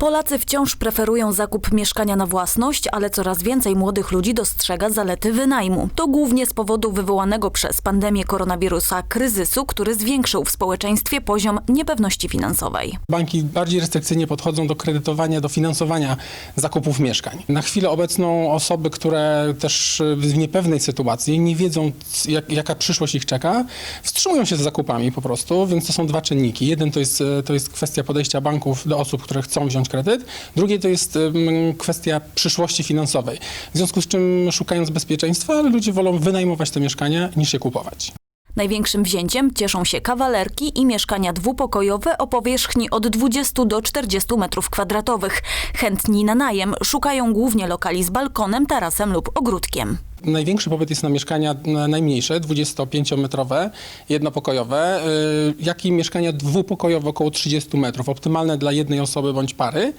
Polacy wciąż preferują zakup mieszkania na własność, ale coraz więcej młodych ludzi dostrzega zalety wynajmu. To głównie z powodu wywołanego przez pandemię koronawirusa kryzysu, który zwiększył w społeczeństwie poziom niepewności finansowej. Banki bardziej restrykcyjnie podchodzą do kredytowania, do finansowania zakupów mieszkań. Na chwilę obecną osoby, które też w niepewnej sytuacji nie wiedzą, jak, jaka przyszłość ich czeka, wstrzymują się z zakupami po prostu, więc to są dwa czynniki. Jeden to jest, to jest kwestia podejścia banków do osób, które chcą wziąć kredyt. Drugie to jest kwestia przyszłości finansowej. W związku z czym szukając bezpieczeństwa, ludzie wolą wynajmować te mieszkania niż je kupować. Największym wzięciem cieszą się kawalerki i mieszkania dwupokojowe o powierzchni od 20 do 40 metrów kwadratowych. Chętni na najem szukają głównie lokali z balkonem, tarasem lub ogródkiem. Największy popyt jest na mieszkania na najmniejsze, 25-metrowe, jednopokojowe, y, jak i mieszkania dwupokojowe około 30 metrów, optymalne dla jednej osoby bądź pary.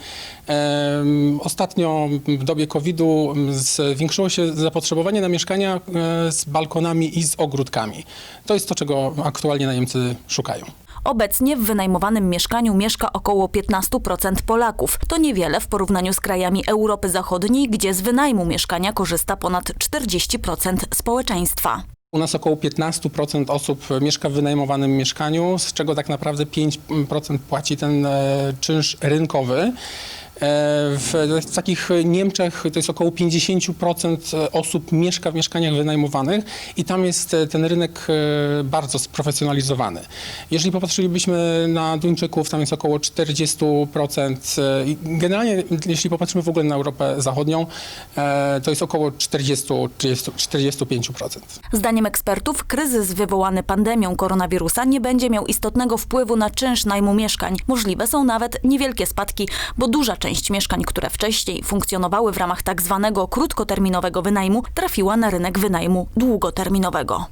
Ostatnio w dobie COVID-u zwiększyło się zapotrzebowanie na mieszkania e, z balkonami i z ogródkami. To jest to, czego aktualnie najemcy szukają. Obecnie w wynajmowanym mieszkaniu mieszka około 15% Polaków. To niewiele w porównaniu z krajami Europy Zachodniej, gdzie z wynajmu mieszkania korzysta ponad 40% społeczeństwa. U nas około 15% osób mieszka w wynajmowanym mieszkaniu, z czego tak naprawdę 5% płaci ten e, czynsz rynkowy. E, W, takich Niemczech to jest około 50% osób mieszka w mieszkaniach wynajmowanych i tam jest e, ten rynek e, bardzo sprofesjonalizowany. Jeżeli popatrzylibyśmy na Duńczyków, tam jest około 40%. e, i Generalnie, jeśli popatrzymy w ogóle na Europę Zachodnią, e, to jest około 40, 30, 45%. Zdaniem ekspertów, kryzys wywołany pandemią koronawirusa nie będzie miał istotnego wpływu na czynsz najmu mieszkań. Możliwe są nawet niewielkie spadki, bo duża część mieszkań, które wcześniej funkcjonowały w ramach tak zwanego krótkoterminowego wynajmu, trafiła na rynek wynajmu długoterminowego.